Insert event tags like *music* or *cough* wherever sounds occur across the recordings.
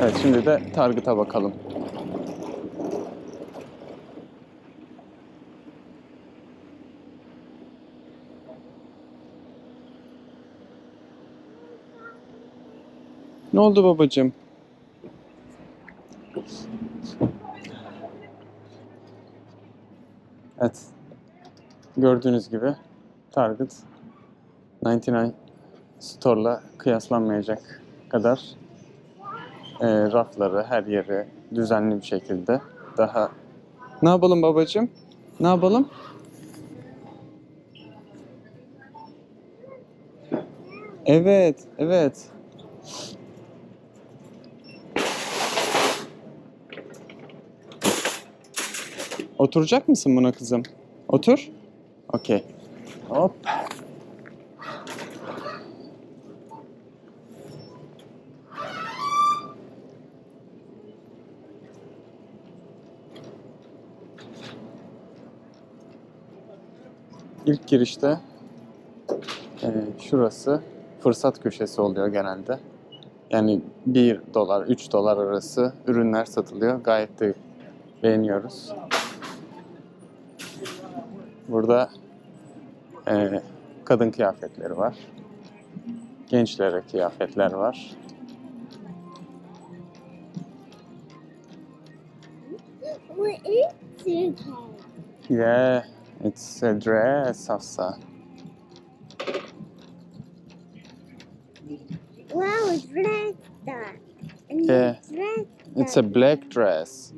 Evet şimdi de Target'a bakalım. Ne oldu babacığım? Evet. Gördüğünüz gibi Target 99 Store'la kıyaslanmayacak kadar e, rafları her yere düzenli bir şekilde daha ne yapalım babacığım? Ne yapalım? Evet, evet. Oturacak mısın buna kızım? Otur. Okey. Hop. İlk girişte e, şurası fırsat köşesi oluyor genelde. Yani 1 dolar, 3 dolar arası ürünler satılıyor. Gayet de beğeniyoruz. Burada e, kadın kıyafetleri var. Gençlere kıyafetler var. Yeah, it's a dress, Hafsa. Wow, it's red. Yeah. red It's a black dress.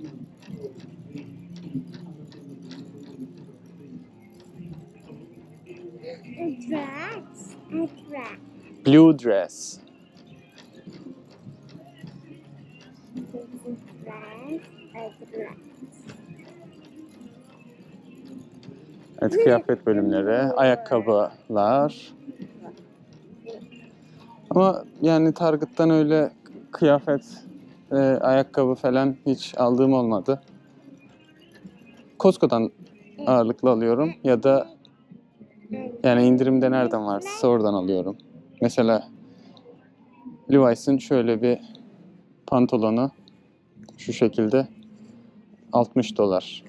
a dress. A dress. Blue dress. Evet, kıyafet bölümleri, ayakkabılar. Ama yani Target'tan öyle kıyafet, e, ayakkabı falan hiç aldığım olmadı. Costco'dan ağırlıklı alıyorum ya da yani indirimde nereden varsa oradan alıyorum. Mesela Levi's'ın şöyle bir pantolonu şu şekilde 60 dolar.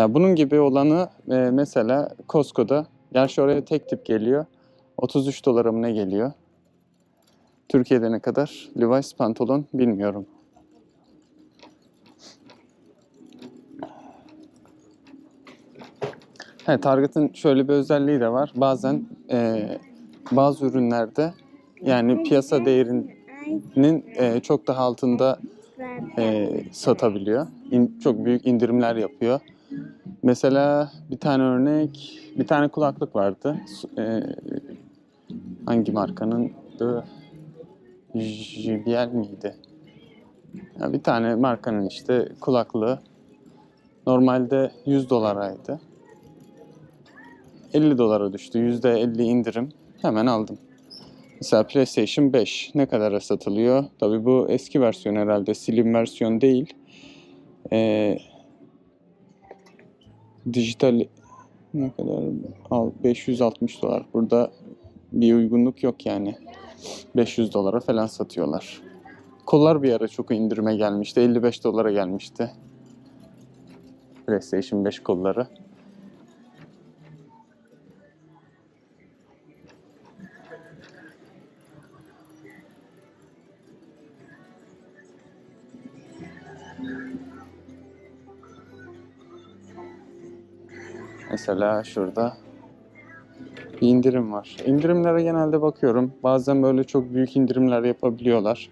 Ya bunun gibi olanı e, mesela Costco'da, gerçi oraya tek tip geliyor. 33 dolara mı ne geliyor? Türkiye'de ne kadar? Levi's pantolon bilmiyorum. He, Target'ın şöyle bir özelliği de var. Bazen e, bazı ürünlerde yani piyasa değerinin e, çok daha altında e, satabiliyor. İn- çok büyük indirimler yapıyor. Mesela bir tane örnek, bir tane kulaklık vardı. Su- e, hangi markanın? JBL miydi? Ya bir tane markanın işte kulaklığı normalde 100 dolaraydı. 50 dolara düştü. %50 indirim. Hemen aldım. Mesela PlayStation 5 ne kadara satılıyor? Tabii bu eski versiyon herhalde. Slim versiyon değil. Ee, dijital ne kadar? Al 560 dolar. Burada bir uygunluk yok yani. 500 dolara falan satıyorlar. Kollar bir ara çok indirime gelmişti. 55 dolara gelmişti. PlayStation 5 kolları. Mesela şurada bir indirim var. İndirimlere genelde bakıyorum. Bazen böyle çok büyük indirimler yapabiliyorlar.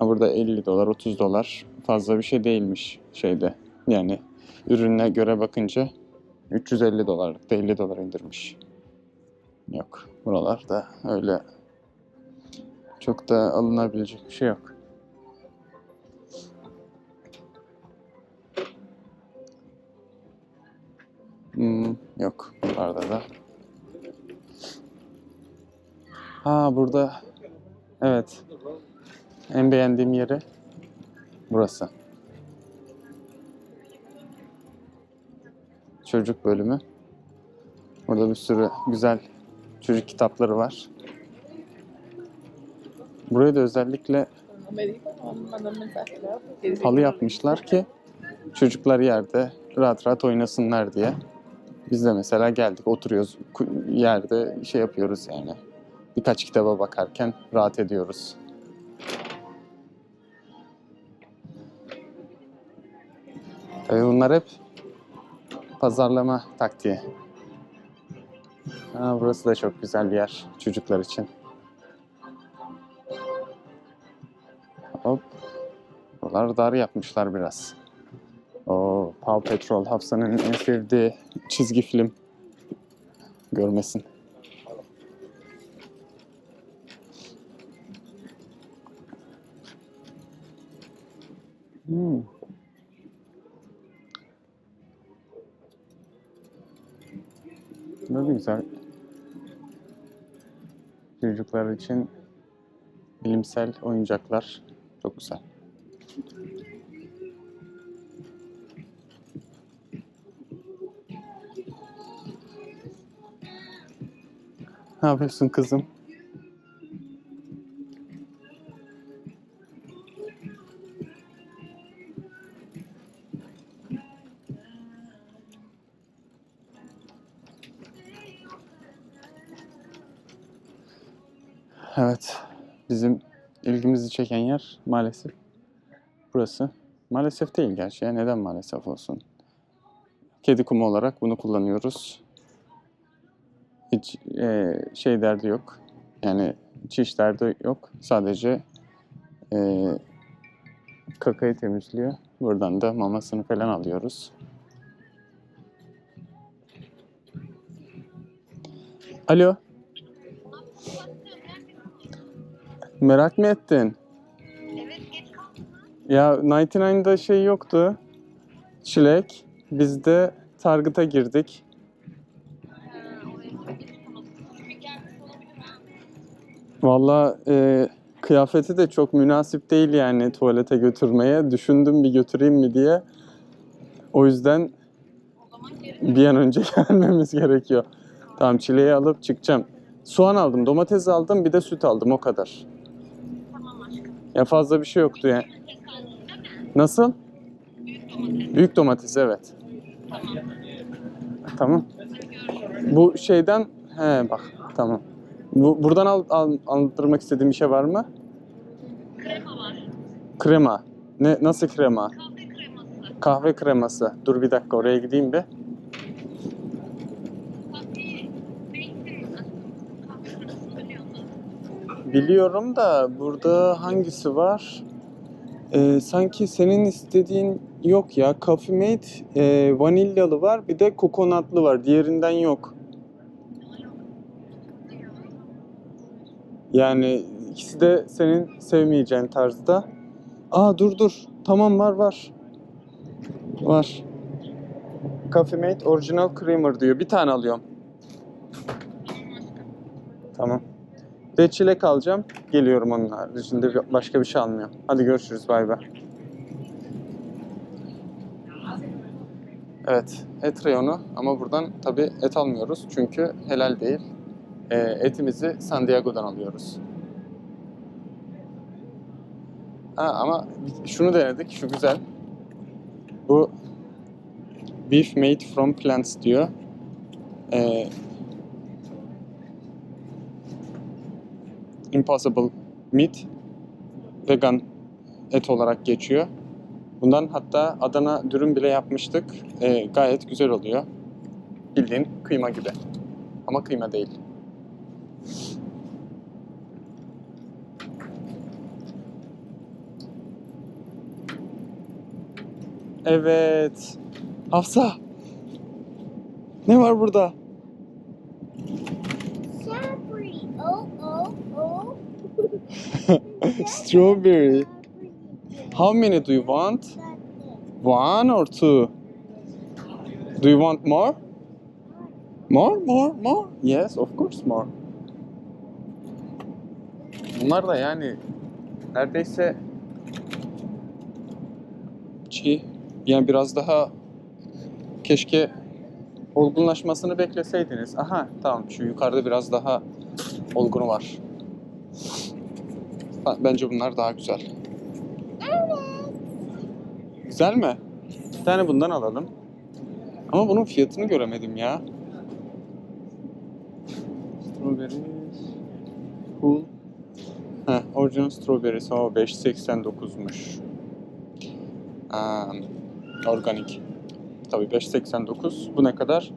Burada 50 dolar, 30 dolar fazla bir şey değilmiş şeyde. Yani ürüne göre bakınca 350 dolarlık da 50 dolar indirmiş. Yok. Buralarda öyle çok da alınabilecek bir şey yok. Hmm, yok. Buralarda da. Ha burada. Evet. En beğendiğim yeri burası. Çocuk bölümü. Burada bir sürü güzel çocuk kitapları var. Buraya da özellikle Halı yapmışlar ki çocuklar yerde rahat rahat oynasınlar diye. Biz de mesela geldik oturuyoruz yerde şey yapıyoruz yani. Birkaç kitaba bakarken rahat ediyoruz. Tabii bunlar hep pazarlama taktiği. Ha, burası da çok güzel bir yer çocuklar için. Hop. Buralar dar yapmışlar biraz. O Paw Patrol Hafsa'nın en sevdiği çizgi film. Görmesin. Hmm. Ne güzel. Çocuklar için bilimsel oyuncaklar çok güzel. Ne yapıyorsun kızım? Evet, bizim ilgimizi çeken yer maalesef burası. Maalesef değil gerçi neden maalesef olsun? Kedi kumu olarak bunu kullanıyoruz. Hiç e, şey derdi yok. Yani çiş derdi yok. Sadece e, kakayı temizliyor. Buradan da mamasını falan alıyoruz. Alo. Merak mı ettin? Ya 99'da şey yoktu. Çilek. Biz de Target'a girdik. Valla e, kıyafeti de çok münasip değil yani tuvalete götürmeye. Düşündüm bir götüreyim mi diye. O yüzden bir an önce *laughs* gelmemiz gerekiyor. Tamam çileği alıp çıkacağım. Soğan aldım, domates aldım, bir de süt aldım o kadar. Ya fazla bir şey yoktu yani. Nasıl? Büyük domates evet. Tamam. Bu şeyden he bak tamam. Bu buradan al, al aldırmak istediğim bir şey var mı? Krema var. Krema. Ne nasıl krema? Kahve kreması. Kahve kreması. Dur bir dakika oraya gideyim bir. Biliyorum da burada hangisi var? Ee, sanki senin istediğin yok ya. Coffee Mate e, vanilyalı var bir de kokonatlı var. Diğerinden yok. Yani ikisi de senin sevmeyeceğin tarzda. Aa dur dur. Tamam var var. Var. Coffee Mate Original Creamer diyor. Bir tane alıyorum. Tamam. Ve çilek alacağım. Geliyorum onun haricinde başka bir şey almıyorum. Hadi görüşürüz. Bay bay. Evet. Et reyonu ama buradan tabii et almıyoruz. Çünkü helal değil. Ee, etimizi San Diego'dan alıyoruz. Ha, ama şunu denedik. Şu güzel. Bu Beef made from plants diyor. Ee, Impossible Meat vegan et olarak geçiyor. Bundan hatta Adana dürüm bile yapmıştık. Ee, gayet güzel oluyor. Bildiğin kıyma gibi. Ama kıyma değil. Evet. Hafsa. Ne var burada? Strawberry. Oh, oh, oh. *laughs* Strawberry. How many do you want? One or two? Do you want more? More, more, more? Yes, of course more. Bunlar da yani neredeyse çiğ. Yani biraz daha keşke olgunlaşmasını bekleseydiniz. Aha tamam şu yukarıda biraz daha olgunu var. Bence bunlar daha güzel. Evet. Güzel mi? Bir tane bundan alalım. Ama bunun fiyatını göremedim ya. Strawberries. Cool. Heh, original strawberries. O 5.89'muş. Aa, organik. Tabii 5.89. Bu ne kadar?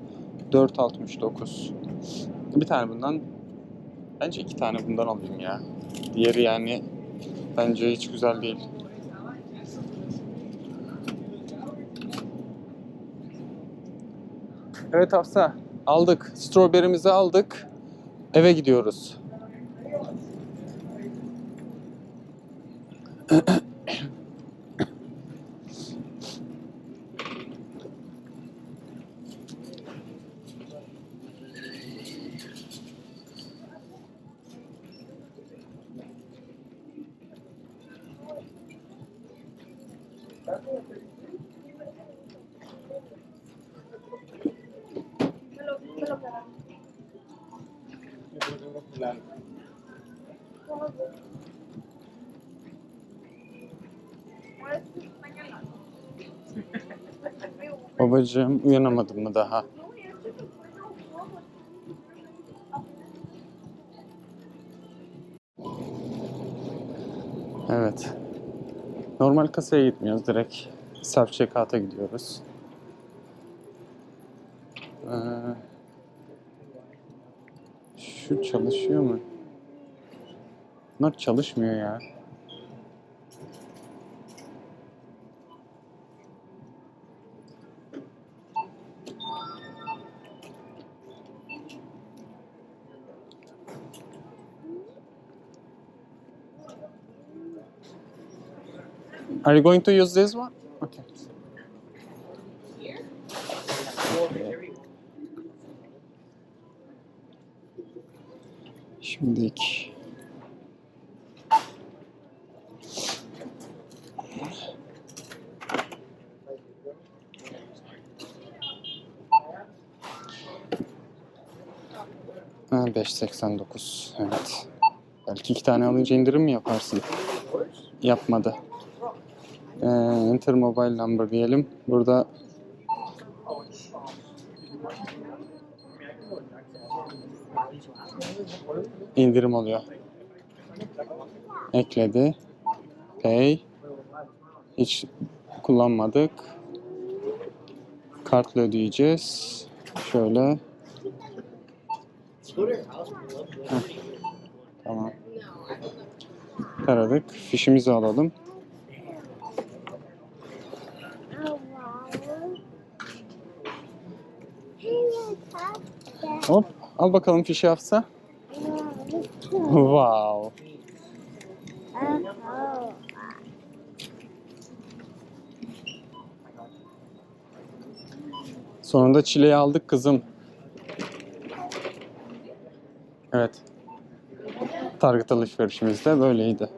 4.69. Bir tane bundan. Bence iki tane bundan alayım ya. Diğeri yani bence hiç güzel değil. Evet Hafsa, aldık. Strawberry'mizi aldık. Eve gidiyoruz. Claro. Babacığım uyanamadım mı daha? Evet. Normal kasaya gitmiyoruz. Direkt self checkout'a gidiyoruz. Ee, şu çalışıyor mu? Bunlar çalışmıyor ya. Are you going to use this one? Okay. Şimdilik. Ha, 5.89 evet. Belki iki tane alınca indirim mi yaparsın? Yapmadı. Ee, enter mobile number diyelim. Burada indirim oluyor. Ekledi. Pay. Hiç kullanmadık. Kartla ödeyeceğiz. Şöyle. Heh. Tamam. Taradık. Fişimizi alalım. Oh, wow. Hey, touch Hop. Al bakalım fişi Hafsa. Wow. Sonunda çileyi aldık kızım. Evet. Target alışverişimiz de böyleydi.